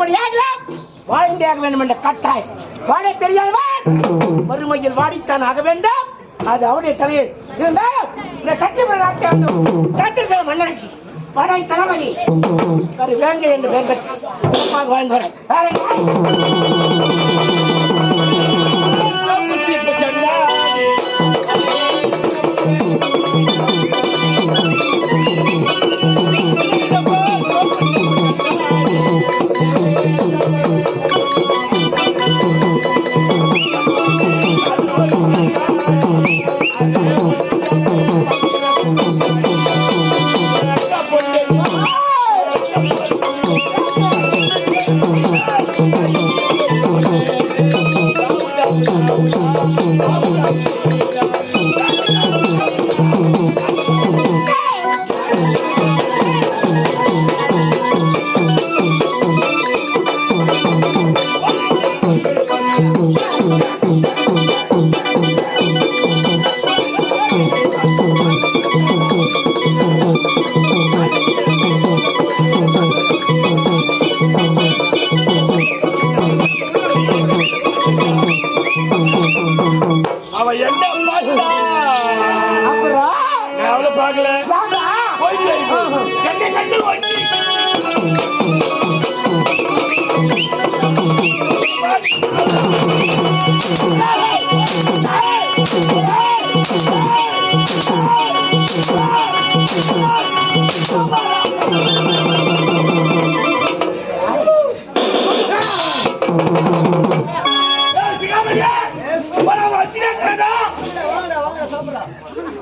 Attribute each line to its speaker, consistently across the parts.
Speaker 1: எப்படியாக வாழ்ந்தே ஆக வேண்டும் என்ற கட்டாயம். வாழ தெரியாதவன் வறுமையில் வாடித்தான் ஆக வேண்டும். அது அவருடைய தலையில் இருந்தால் இந்த கட்டிமன்ற நாட்டியம் காட்டிருக்கிற மன்னனுக்கு படை தளபதி ஒரு வேங்கை என்று பெயர் பெற்று சிறப்பாக வாழ்ந்து வரேன்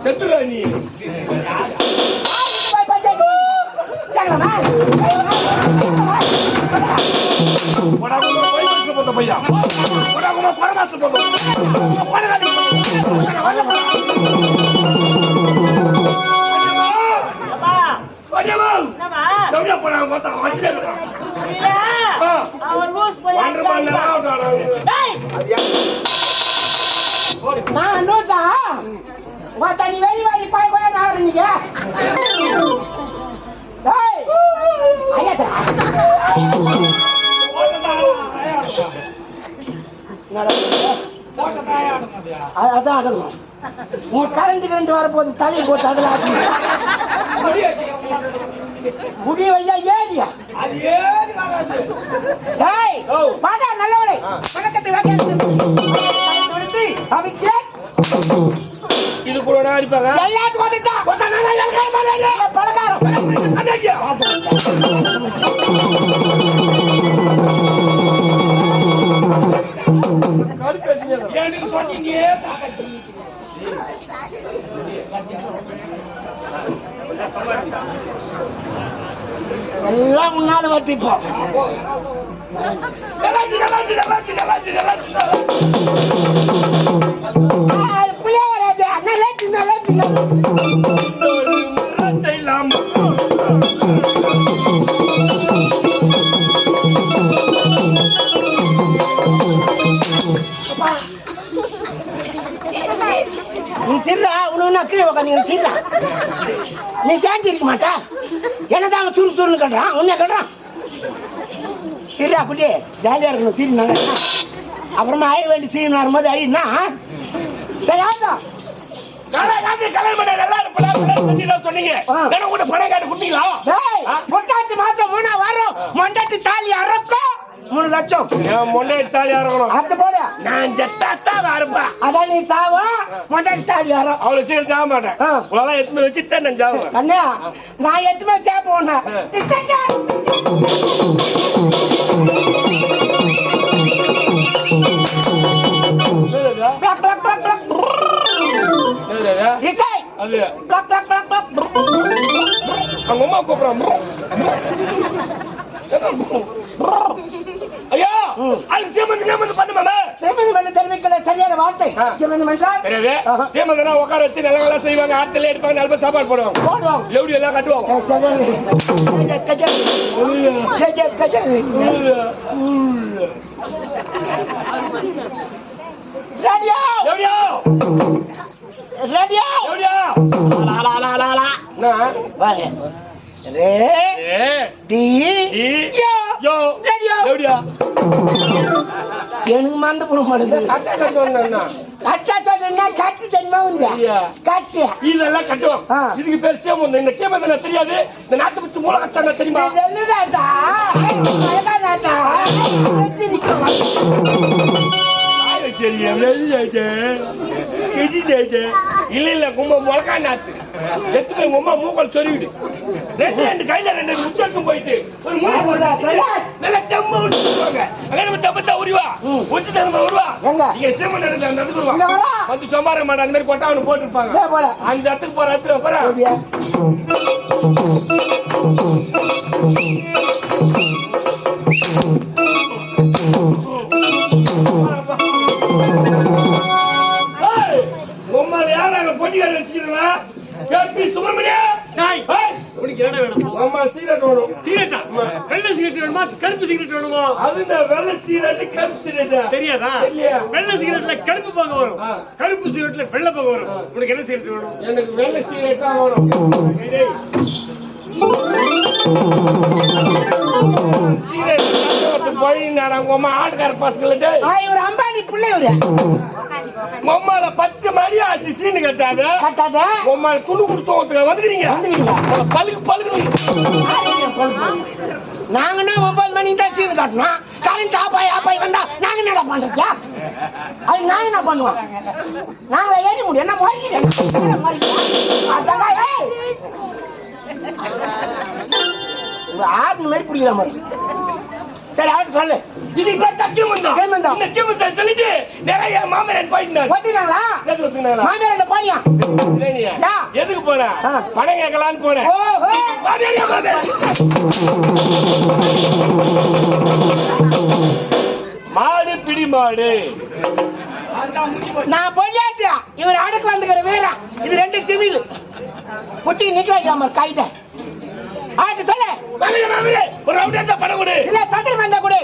Speaker 2: செத்துருவா நீ
Speaker 1: போய் பஞ்சாயத்து கேட்கலாமா?
Speaker 2: கொடாகுமா போய் மாசம் போட்ட பையன் கொடாகுமா குறை மாசம் போட்ட கொடகாடி கவுடியா போனா பார்த்தா வச்சுட்டே இருக்கான்
Speaker 3: அவன் லூஸ் போய்
Speaker 2: ஒன்றரை மணி நேரம் ஆகுது.
Speaker 1: நான் லூசா? உன் தனி வெளி வாடி போய் போய் நான் ஐயாத்தா. அதான் அடங்கும். உன் கரண்ட் கரண்ட் வரப்போகுது தலையை போட்டு அதில் ஆச்சு முடி வையா ஏரியா
Speaker 2: அது ஏறி வராது.
Speaker 1: டேய். வாடா நல்லவளே. வணக்கத்தை வாங்கி அவைக்கு
Speaker 2: இது கூட அடிப்பாங்க
Speaker 1: எல்லாத்துக்கும் வந்துட்டான் பலகாரம்
Speaker 2: எனக்கு சொன்னீங்க
Speaker 1: எல்லாம் முன்னால வந்து இப்போ ஆ, அது புள்ளைய வராது நல்லா நல்லா.
Speaker 2: செய்யலாம்
Speaker 1: நீ சில்லா உனக்கு கீழே உட்காந்து நீ சில்லா. நீ சேர்ந்திருக்க மாட்டா? என்னதான் அவன் சுரு சுருன்னு கட்டுறான் உன்னை கட்டுறான் சிரியா குட்டி ஜாலியா இருக்கணும் சீரி நல்லா. அப்புறமா ஆய வேண்டி சீன் வரும்போது ஆயிடுனா சரி ஆகட்டும்
Speaker 2: கலை- ராத்திரி கல்யாணம் பண்ண கல்யாணம் பண்ணிடலாம் சொன்னீங்க. உங்கள்ட்ட பணம் கேட்டு ஆ?
Speaker 1: பொட்டாசி மாசம் மூணா வரும். மொண்டாட்டி தாலி அறக்கும். மூணு லட்சம்.
Speaker 2: முன்னாடி தாலி இறங்கணும்.
Speaker 1: அது போல
Speaker 2: நான் செத்தாத்தான் வரப்பா.
Speaker 1: அதான் நீ சாவா? மொண்டாட்டி தாலி அறம்
Speaker 2: அவ்வளவு சீக்கிரம் சாக மாட்டேன்.
Speaker 1: ஆ.
Speaker 2: உங்களெல்லாம் எடுத்துன்னு வச்சுட்டு நான் சாகுவேன்
Speaker 1: கண்ணா நான் எதுவுமே சேப்ப ஒண்ணு
Speaker 2: என்னது
Speaker 1: பிளக் பிளக் பிளக் பிளக்.
Speaker 2: என்னது
Speaker 1: இசை.
Speaker 2: அது?
Speaker 1: Plug plug plug plug.
Speaker 2: அவங்க அம்மா கூப்பிடுறான். ஐயா. அது சீமந்து சீமந்து பண்ணுமாமே
Speaker 1: செம்மதி மண்ணு தெரிவிக்கல சரியான வார்த்தை. செம்மதி மண்ணால்
Speaker 2: தெரியாது. சீமந்தனா உட்கார வச்சு நல்லா நல்லா செய்வாங்க ஆத்துல எடுப்பாங்க நல்ல சாப்பாடு போடுவாங்க.
Speaker 1: போடுவோம்.
Speaker 2: லெவுடி எல்லாம் கட்டுவாங்க
Speaker 1: ரேடியோ?
Speaker 2: லெவுடியா?
Speaker 1: ரேடியோ?
Speaker 2: லெவுடியா?
Speaker 1: லா லா லா லா லா வாங்க. ரே டி யோ
Speaker 2: யோ
Speaker 1: ரேடியோ.
Speaker 2: எப்படியா
Speaker 1: எனக்கு மறந்து போட மாட்டேங்குது
Speaker 2: கட்டா கட்டுவாங்க
Speaker 1: கட்டா சொல்லுன்னா கட்டு தெரியுமா உங்க?
Speaker 2: ஐயா.
Speaker 1: கட்டு.
Speaker 2: இதெல்லாம் கட்டுவோம்.
Speaker 1: ஆ.
Speaker 2: இதுக்கு பேர் சேமம் இந்த கேம் எதுனா தெரியாது? இந்த நாட்டு மூளை கச்சாங்க தெரியுமா?
Speaker 1: அழகாடாட்டா
Speaker 2: சரி இல்ல இல்ல கும்ப முளக்கா நாத்து எத்து போய் அம்மா மூக்கல் சொருவிடு. ரெண்டு ரெண்டு கையில ரெண்டு ரெண்டு முச்சு எடுத்து போயிட்டு. ஒரு மூணு. நல்லா தெம்ப விட்டுருவாங்க அங்க நம்ம தப்பத்தா உருவா. உச்சி தரமா உருவா.
Speaker 1: எங்க?
Speaker 2: இங்க சேமன் நடந்து
Speaker 1: வரா.
Speaker 2: வந்து சோமார மாட்டா அந்த மாதிரி கொட்டா அவனு போட்டுருப்பாங்க. அந்த இடத்துக்கு போற இடத்துல போறா.
Speaker 1: எப்படியா
Speaker 2: உம்மால
Speaker 4: வேணுமா
Speaker 2: அது இந்த வெள்ளை சீரட் கருப்பு சீரட்
Speaker 4: தெரியாதா. வெள்ளை சிகரெட்ல கருப்பு பங்கு வரும். கருப்பு சிகரெட்ல வெள்ளை பங்கு வரும். உனக்கு என்ன சிகரெட் வேணும்?
Speaker 2: எனக்கு வெள்ளை சீரட் தான்
Speaker 1: இவர் அம்பானி பிள்ளை இவரு.
Speaker 2: உம்மால பத்து மணி ஆசி சீனு கட்டாத?
Speaker 1: கட்டாத
Speaker 2: உம்மால துணி கொடுத்து வந்துக்கிறீங்க. பழுக்கு பழுக்கு
Speaker 1: நாங்கன்னா ஒன்பது மணி தான் சீன் காட்டணும். கரண்ட் ஆப்பாய் ஆப்பாய் வந்தா நாங்க என்ன பண்றது அது நாங்க என்ன பண்ணுவோம்? நாங்க ஏறி முடியும். என்ன ஆறு மாதிரி பிடிக்கிற மாதிரி. சரி ஆட்டு சொல்லு.
Speaker 2: இதுக்கு பேர் தக்கியம் வந்தோம்.
Speaker 1: கேம் வந்தோம்.
Speaker 2: இந்த கேம் வந்தோம் சொல்லிட்டு நிறைய மாமன் போயிட்டு
Speaker 1: ஒத்தினாங்களா பானியா?
Speaker 2: சரியா?
Speaker 1: யா.
Speaker 2: எதுக்கு போன. பணம் கேட்கலான்னு போனேன்
Speaker 1: ஓஹோ.
Speaker 2: மாமியார். மாடு பிடி மாடு.
Speaker 1: நான் பொய்யாத்தியா இவர் அடுக்கு வந்துக்கிற வீரா இது ரெண்டு திமிழ் புட்டி நிக்க வைக்காம கைத. ஆட்டு சொல்லு.
Speaker 2: ஒரு ரவுண்ட் எடுத்தா பணம் கொடு.
Speaker 1: இல்ல சட்டை வந்தா கொடு.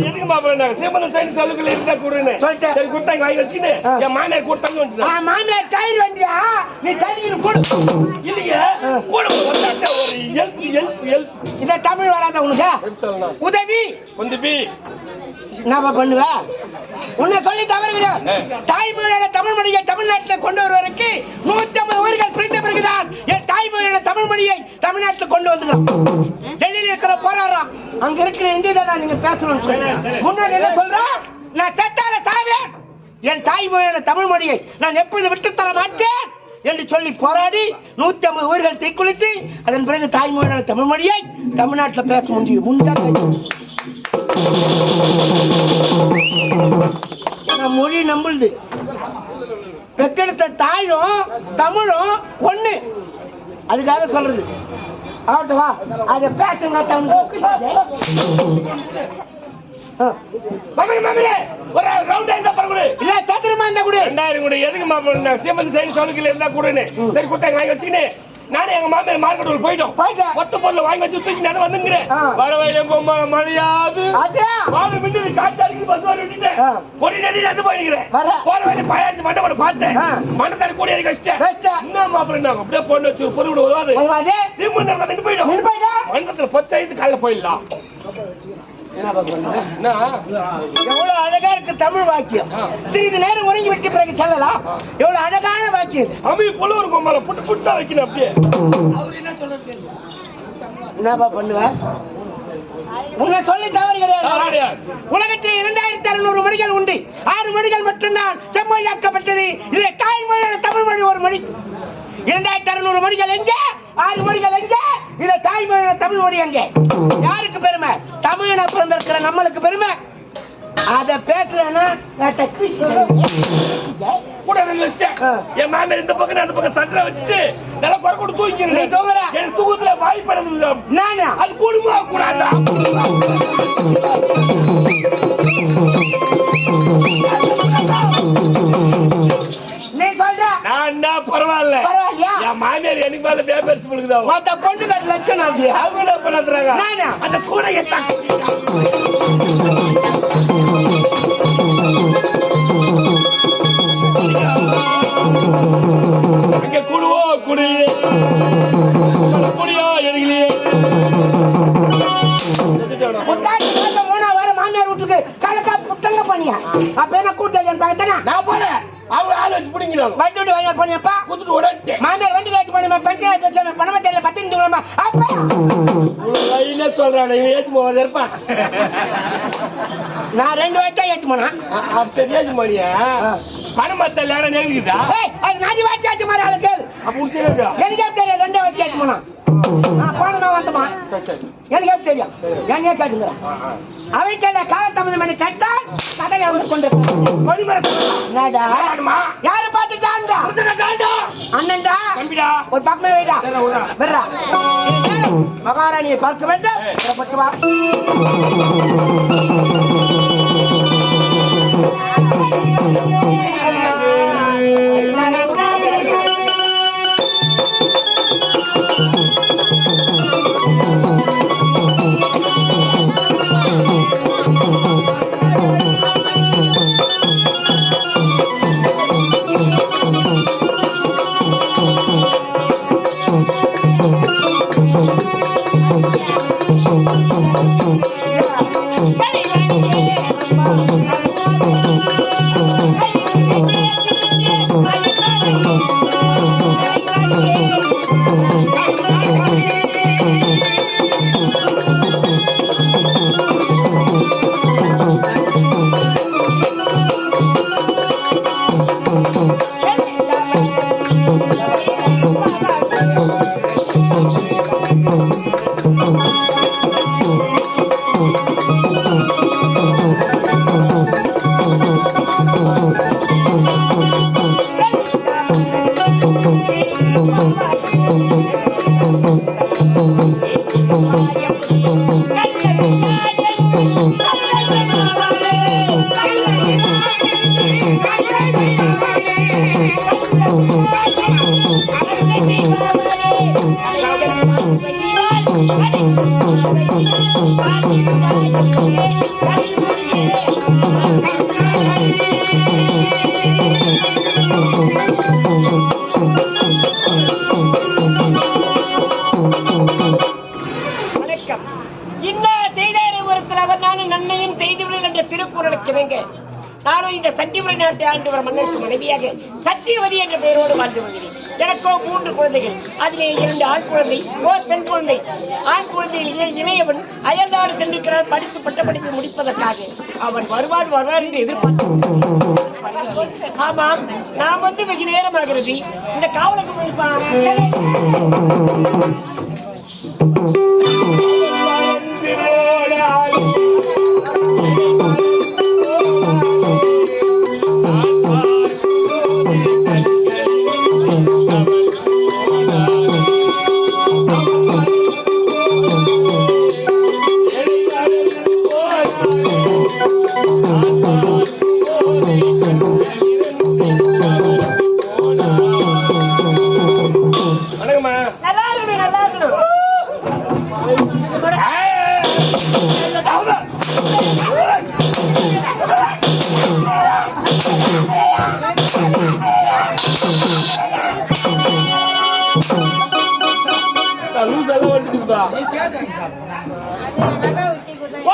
Speaker 2: எதுக்கு மாப்பிள்ளை சீமந்தம் சைடு சலுகைகள் இருந்தா கொடுன்னு.
Speaker 1: சொல்லிட்டேன்.
Speaker 2: சரி கொடுத்தாங்க வாங்கி வச்சுக்கிட்டு. என் மாமியார் கொடுத்தாங்க
Speaker 1: ஆ,
Speaker 2: வந்துட்டான்.
Speaker 1: மாமியார் டயர் வண்டியா? நீ தண்ணி கொடு
Speaker 2: இல்லைங்க
Speaker 1: ஆ.
Speaker 2: கூட ஒரு வந்தாச்சா, ஒரு ஹெல்ப் ஹெல்ப் ஹெல்ப்
Speaker 1: இத தமிழ் வராத உனக்கு.
Speaker 2: சொல்லணும்?
Speaker 1: உதவி. என்னப்பா பண்ணுவ? உன்னை சொல்லி தவறுகிறேன்.
Speaker 2: ஆ.
Speaker 1: தாய்மொழியான தமிழ் மொழியை தமிழ்நாட்டில் கொண்டு வருவதற்கு நூத்தி ஐம்பது ஊர்கள் பிரிந்த பிறகுதான் என் தாய்மொழியான தமிழ் மொழியை தமிழ்நாட்டில் கொண்டு வந்துக்கிறோம் டெல்லியில் இருக்கிற போராடுறோம் அங்க இருக்கிற இந்தியில தான் நீங்க பேசணும்னு சொல்லி முன்னாடி என்ன சொல்ற? நான் செத்தால சாவேன் என் தாய்மொழியான தமிழ் மொழியை நான் எப்பொழுது விட்டு தர மாட்டேன்? என்று சொல்லி போராடி நூத்தி ஐம்பது ஊர்கள் தீக்குளித்து அதன் பிறகு தாய்மொழியான தமிழ் மொழியை தமிழ்நாட்டில் பேச முடியும். முன்ஜா நான் மொழி நம்புது பெற்றெடுத்த தாயும் தமிழும் ஒண்ணு. அதுக்காக சொல்றது. ஆகட்டும் வா. அதை பேசுங்க
Speaker 2: ஒரு ரவுண்ட் இருந்தா கொடு
Speaker 1: இல்ல சத்திரமா இருந்தா கூட.
Speaker 2: ரெண்டாயிரம் கூட. எதுக்கு மாப்பிள்ளை சீமந்த சைடு சலுகைகள் இருந்தா கொடுன்னு. சரி கொடுத்தாங்க வாங்கி வச்சுக்கின்னு. நானே எங்க மாமியார் மார்க்கெட் போயிட்டோம். மொத்த பொருள் வாங்கி வச்சு தூக்கி நான் வந்துங்கிறேன். வர வயல பொம்மை மழையாது வாழ மின்னது காத்து அடிக்குது பஸ் வர விட்டுட்டேன். பொடி நடி நடந்து போயிருக்கிறேன்
Speaker 1: வர.
Speaker 2: போற வயல பயாச்சு மண்டை போட பார்த்தேன்.
Speaker 1: ஆ.
Speaker 2: மண்டத்தாரி கூடி அடிக்க வச்சிட்டேன்.
Speaker 1: வச்சிட்டேன்.
Speaker 2: என்ன மாப்பிள்ளை அப்படியே பொண்ணு வச்சு பொருள் கூட உதவாது.
Speaker 1: வருவாதே
Speaker 2: சீமந்த நின்று போயிடும் மண்டத்துல பத்து ஐந்து காலைல போயிடலாம்.
Speaker 1: எவ்வளவு அழகா இருக்கு தமிழ் வாக்கியம். சிறிது நேரம் உறங்கி விட்ட பிறகு சொல்லலாம் எவ்வளவு அழகான வாக்கியம்.
Speaker 2: அமி புழு ஒரு கொம்மால புட்டு புட்டா வைக்கணும் அப்படியே.
Speaker 1: என்னப்பா பண்ணுவ? உன்னை சொல்லி தவறு கிடையாது. உலகத்தில் இரண்டாயிரத்தி அறுநூறு மொழிகள் உண்டு. ஆறு மொழிகள் மட்டும்தான் செம்மொழியாக்கப்பட்டது. இது தாய்மொழியான தமிழ் மொழி ஒரு மொழி. இரண்டாயிரத்தி அறுநூறு மொழிகள் எங்க? ஆறு மொழிகள் எங்க? இது தாய்மொழியான தமிழ் மொழி எங்க? யாருக்கு பெருமை? தமிழன பிறந்திருக்கிற நம்மளுக்கு பெருமை? அத பேசுறேன்னா.
Speaker 2: என் இந்த பக்கம் அந்த பக்கம் சட்டரை வச்சுட்டு நல்லா குறை கூட
Speaker 1: நீ
Speaker 2: தூங்கிக்கிறேன்
Speaker 1: தூங்குற?
Speaker 2: எனக்கு தூக்கத்துல வாய்ப்படது அது கூடுமா கூடாதா?
Speaker 1: நீ சொல்ற?
Speaker 2: நான் பரவாயில்ல? என் மாமியார் எனக்கு மேல பேப்பர்ஸ் முழுக்குதா
Speaker 1: மத்த பொண்ணு கட்டு லட்சம் ஆகுது
Speaker 2: அவங்க என்ன பண்ணாங்க
Speaker 1: நானா?
Speaker 2: அந்த கூட எட்டா ஏத்து இருப்பான்
Speaker 1: நான் ரெண்டு வயசா ஏற்றி போனா?
Speaker 2: சரி ஏத்து போறியா பணம் மத்த யாரும் நெருங்குதா
Speaker 1: அது நாலு வாட்டி ஏற்றி மாதிரி ஆளுக்கு?
Speaker 2: அப்ப உனக்கு தெரியாதா
Speaker 1: எனக்கே தெரியும் ரெண்டே வச்சு ஏற்றி போனா.
Speaker 2: சரி
Speaker 1: எனக்கே தெரியும்? என்னையே கேட்டுங்கிறேன் அவைக்கல்ல காலத்தமிழ் மணி கட்டா கடையை வந்து கொண்டு யாரு பார்த்துட்டான்டா அண்ணன்டா?
Speaker 2: தம்பிடா.
Speaker 1: ஒரு பக்கமே வைடா.
Speaker 2: விடுறா.
Speaker 1: மகாராணியை பார்க்க வேண்டும். புறப்பட்டு வா.
Speaker 3: திருக்குறளுக்கு நானும் இந்த சண்டிபுரி நாட்டை ஆண்டு வர மன்னருக்கு மனைவியாக சத்தியவதி என்ற பெயரோடு வாழ்ந்து வருகிறேன். எனக்கோ மூன்று குழந்தைகள். அதிலே இரண்டு ஆண் குழந்தை ஓர் பெண் குழந்தை. ஆண் குழந்தையில் இளையவன் அயல்நாடு சென்றிருக்கிறார் படித்து பட்டப்படிப்பு முடிப்பதற்காக அவன் வருவான் வருவார் என்று எதிர்பார்த்து ஆமாம் நான் வந்து வெகு நேரமாகிறது. இந்த காவலுக்கு போயிருப்பான்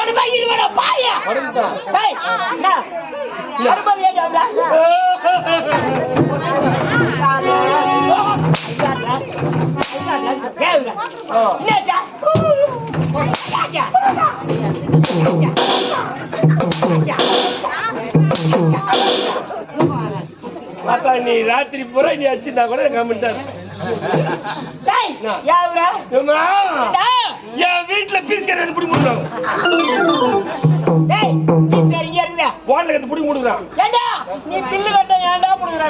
Speaker 3: ஒரு பை பாயா என்ன? அறுபது ஏழு ஆகுதா?
Speaker 2: பார்த்தா நீ ராத்திரி பூரா நீ வச்சிருந்தா கூட கம்மிட்டா?
Speaker 3: டேய்,
Speaker 2: என் வீட்டுல பீஸ் கறது பிடி முடியும்
Speaker 3: டேய்,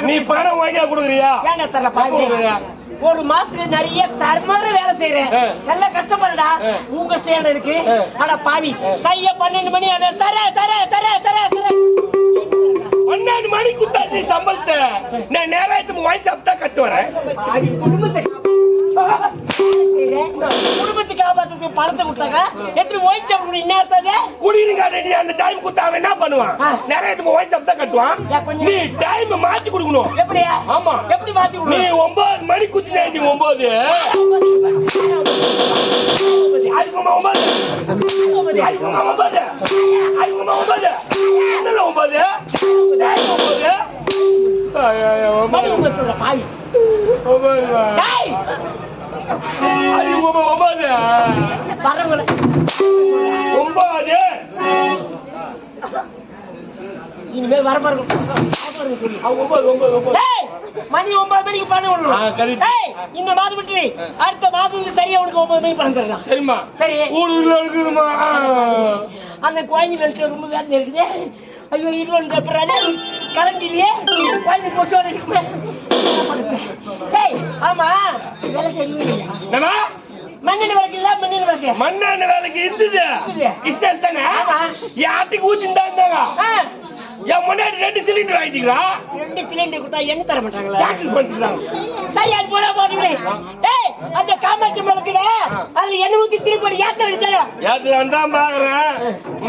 Speaker 3: நீ
Speaker 2: பணம் வாங்கியா கொடுக்குறியா.
Speaker 3: ஒரு மாசத்துல நிறைய தர்மர வேலை செய்யறேன். நல்லா கஷ்டப்படுறா. உங்க ஸ்டேண்ட் இருக்கு. ஆனா பாவி கைய பன்னெண்டு மணி தர தர தர தர
Speaker 2: பன்னெண்டு மணி குத்தாச்சு சம்பளத்தை. நான் நேராயத்துக்கு வாங்கி சாப்பிட்டா கட்டு வரேன்
Speaker 3: குடும்பத்தை காப்பாத்துக்கு பணத்தை கொடுத்தாங்க. எப்படி ஓய்ச்சி அப்படி என்ன அர்த்தம்
Speaker 2: குடியிருங்க நீ அந்த டைம் அவன் என்ன பண்ணுவான்?
Speaker 3: ஆ.
Speaker 2: நேராயத்துக்கு வாங்கி சாப்பிட்டா கட்டுவான். நீ டைம் மாத்தி கொடுக்கணும்.
Speaker 3: எப்படியா
Speaker 2: ஆமா.
Speaker 3: எப்படி மாத்தி
Speaker 2: நீ
Speaker 3: விடுவ?
Speaker 2: ஒன்பது மணி குத்தினா நீ ஒன்பது? அதுக்குமா ஒன்பது? அதுக்குமா ஒன்பது. அதுக்குமா ஒன்பது. ஒன்பது. ஐயோ, அது ஒன்பது ஒன்பது
Speaker 3: இனிமேல் வர பாருங்க.
Speaker 2: ஒன்பது ஒன்பது ஒன்பது
Speaker 3: டேய் மணி ஒன்பது மணிக்கு பணம். விடணும். டேய் இந்த மாதம் விட்டு அடுத்த மாதம் சரியா உனக்கு ஒன்பது மணிக்கு பணம் தரலாம்
Speaker 2: சரிம்மா.
Speaker 3: சரி.
Speaker 2: ஊருக்குள்ள இருக்குதுமா
Speaker 3: அந்த குழந்தை நினைச்சு ரொம்ப வேதனை இருக்குது. ஐயோ அப்புறம் கரண்ட் இல்லையே குழந்தை பொசோட இருக்குமே ஆமா. வேலை
Speaker 2: என்னம்மா?
Speaker 3: மண்ணெண்ணெய் விளக்கு இல்ல மண்ணெண்ணெய் விளக்கு.
Speaker 2: மண்ணான வேலைக்கு இருந்தது தானே. என் ஆட்டுக்கு இருந்தாங்க என் முன்னாடி ரெண்டு சிலிண்டர் வாங்கிட்டீங்களா?
Speaker 3: ரெண்டு சிலிண்டர் கொடுத்தா என்ன தர மாட்டாங்களா.
Speaker 2: கேன்சல் பண்ணிக்கிறாங்க
Speaker 3: சரி அது போட போடுங்களே. டேய் அந்த காமாட்சி விளக்குல அதுல எண்ணெய் ஊத்தி திருப்பி ஏத்த எடுத்தாரா
Speaker 2: ஏத்தலாம் தான் பாக்குறேன்.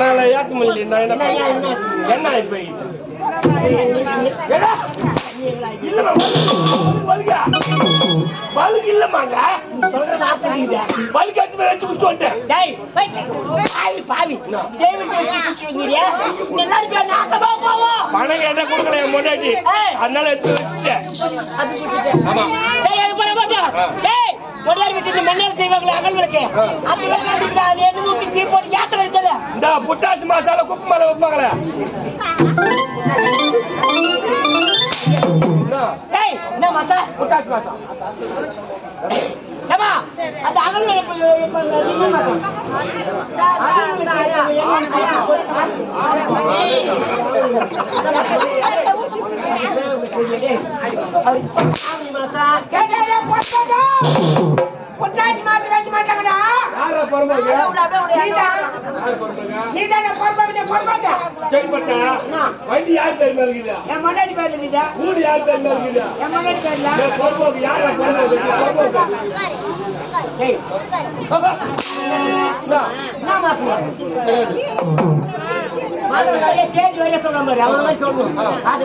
Speaker 2: மேல ஏத்த முடியல நான் என்ன
Speaker 3: என்ன, என்ன,
Speaker 2: இல்லம்மா, பல்கா. பல்கு இல்லம்மாங்க.
Speaker 3: சொல்றது ஆத்தடிக்குதா
Speaker 2: வச்சு குடிச்சிட்டு வந்துட்டேன்.
Speaker 3: பாவி பாவி டேவிட் வச்சு குச்சி வந்தீரியா எல்லாரும் நாசமா போவோம்
Speaker 2: பணம் கேட்டா கொடுக்கல என் முன்னாடி அதனால எடுத்து வச்சுட்டேன்
Speaker 3: அது
Speaker 2: ஆமா.
Speaker 3: டேய் அது டேய் மண்ணால் செய்வாங்களே அகல் விளக்கு அது அது போட்டு
Speaker 2: இந்த புட்டாசி மாசால குப்பு மேல வைப்பாங்களே
Speaker 3: டேய் என்ன மாத்தா
Speaker 2: புட்டாசி மசாலா
Speaker 1: பொட்டாசி மாத்து வைக்க மாட்டாங்கடா.
Speaker 2: யாரா பொறுமைங்க?
Speaker 1: நீதான்? பொறுப்பாக பொறுப்பாக
Speaker 2: கேள்விப்பட்டா வண்டி யார் பேர் மேல இருக்குதா
Speaker 1: என் முன்னாடி பேர்ல நீதா.
Speaker 2: ஊடு யார் பேர் மேல இருக்குதா
Speaker 1: என் பேர்ல
Speaker 2: யாரா
Speaker 3: வரைய சொல்ற மாதிரி அவன் மாதிரி சொல்லணும் அது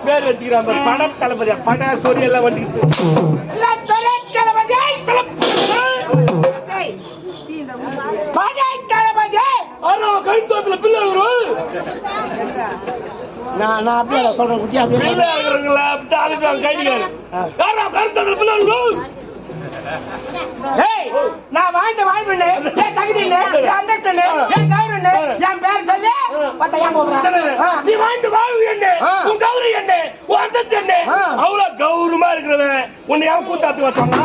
Speaker 2: பேர் வச்சுக்கிறேன் பாரு. பட தளபதியா? பட சொறி எல்லாம் வந்துக்கிட்டு. கழுத்தோத்துல பிள்ளை
Speaker 1: நான் நான் அப்படியே சொல்றேன் குட்டி அப்படியே
Speaker 2: பிள்ளை இருக்கிறவங்கள? அப்படி யாரா கழுத்தோத்துல பிள்ளை
Speaker 1: நான் வாழ்ந்த என் தகுதி என்ன என் அந்தஸ்து என் கௌரவம் என்ன என் பேர் சொல்லு. பார்த்தா ஏன் போகிறேன்
Speaker 2: நீ வாழ்ந்து வாழ்வு என்ன?
Speaker 1: ஆ.
Speaker 2: உன் கௌரி என்ன? உன் அந்தஸ்து என்ன?
Speaker 1: ஆ.
Speaker 2: அவ்வளவு கௌரவமா இருக்கிறவன் உன்னை ஏன் கூத்தாத்து வச்சாங்க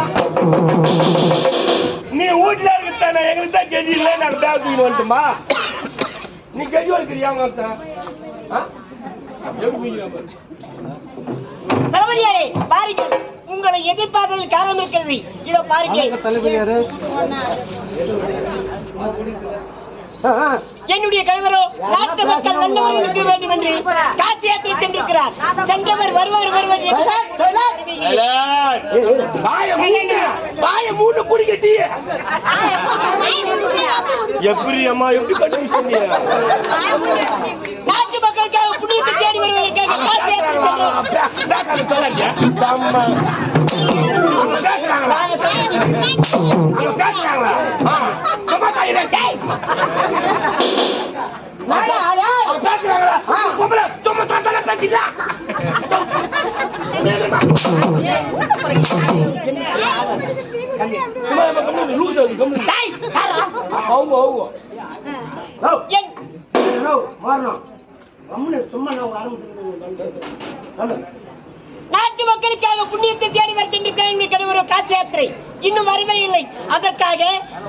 Speaker 2: நீ வீட்டுல இருக்கத்தானே எங்களுக்கு தான் கெதி இல்லை நாங்க பேக் தூக்கிட்டு வந்துட்டுமா? நீ கெதி வளர்க்கிறியா.
Speaker 3: தளபதியாரே பாருங்கள் உங்களை எதிர்பார்த்ததில் காரணம் இருக்கிறது இதோ பாருங்கள்.
Speaker 1: தலைவர்
Speaker 3: என்னுடைய கணவரோ நாட்டு மக்கள் நல்லவர் இருக்க வேண்டும் என்று காசி யாத்திரை சென்றிருக்கிறார். சென்றவர் வருவார் வருவார்
Speaker 2: எப்படி அம்மா எப்படி கண்டுபிடிச்சீங்க
Speaker 3: நாட்டு மக்களுக்காக புண்ணியத்தை தேடி வருவதற்காக
Speaker 2: அவங்க அவங்க.
Speaker 1: மாறணும்
Speaker 3: நாட்டு மக்களுக்காக புண்ணியத்தை தேடி வருகின்ற ஒரு காசு யாத்திரை இன்னும் வரவே இல்லை. அதற்காக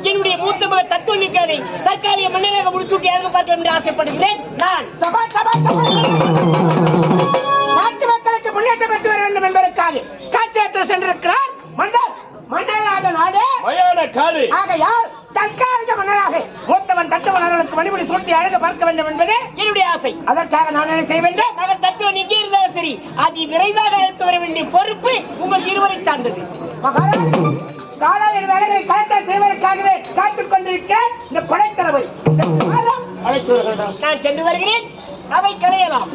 Speaker 3: என்னுடைய மூத்த மகன் தத்துவனிக்கானை தற்காலிக மன்னராக முடிச்சுட்டு இறங்க பார்க்கலாம் என்று ஆசைப்படுகிறேன். நான்.
Speaker 1: சபா சபா சபா. நாட்டு மக்களுக்கு முன்னேற்றம் பெற்று வர வேண்டும் என்பதற்காக காட்சி யாத்திரை சென்றிருக்கிறார் மன்னர் மன்னராத நாடு.
Speaker 2: மயான காடு.
Speaker 1: ஆகையால் தற்காலிக மன்னராக மூத்தவன் தத்துவனர்களுக்கு மணிபடி சூட்டி அழக பார்க்க வேண்டும் என்பதே
Speaker 3: என்னுடைய ஆசை.
Speaker 1: அதற்காக நான் என்ன செய்ய வேண்டும்?
Speaker 3: மகன் தத்துவன் எங்கே இருந்தாலும் சரி அதி விரைவாக அழைத்து வர வேண்டிய பொறுப்பு உங்கள் இருவரை சார்ந்தது.
Speaker 1: மகாராஜ் காலாளர் வேலைகளை கலத்தால் செய்வதற்காகவே காத்துக் கொண்டிருக்கிறேன் இந்த படைத்தளபதி
Speaker 3: அழைத்து வருகிறேன் நான் சென்று வருகிறேன். அவை களையலாம்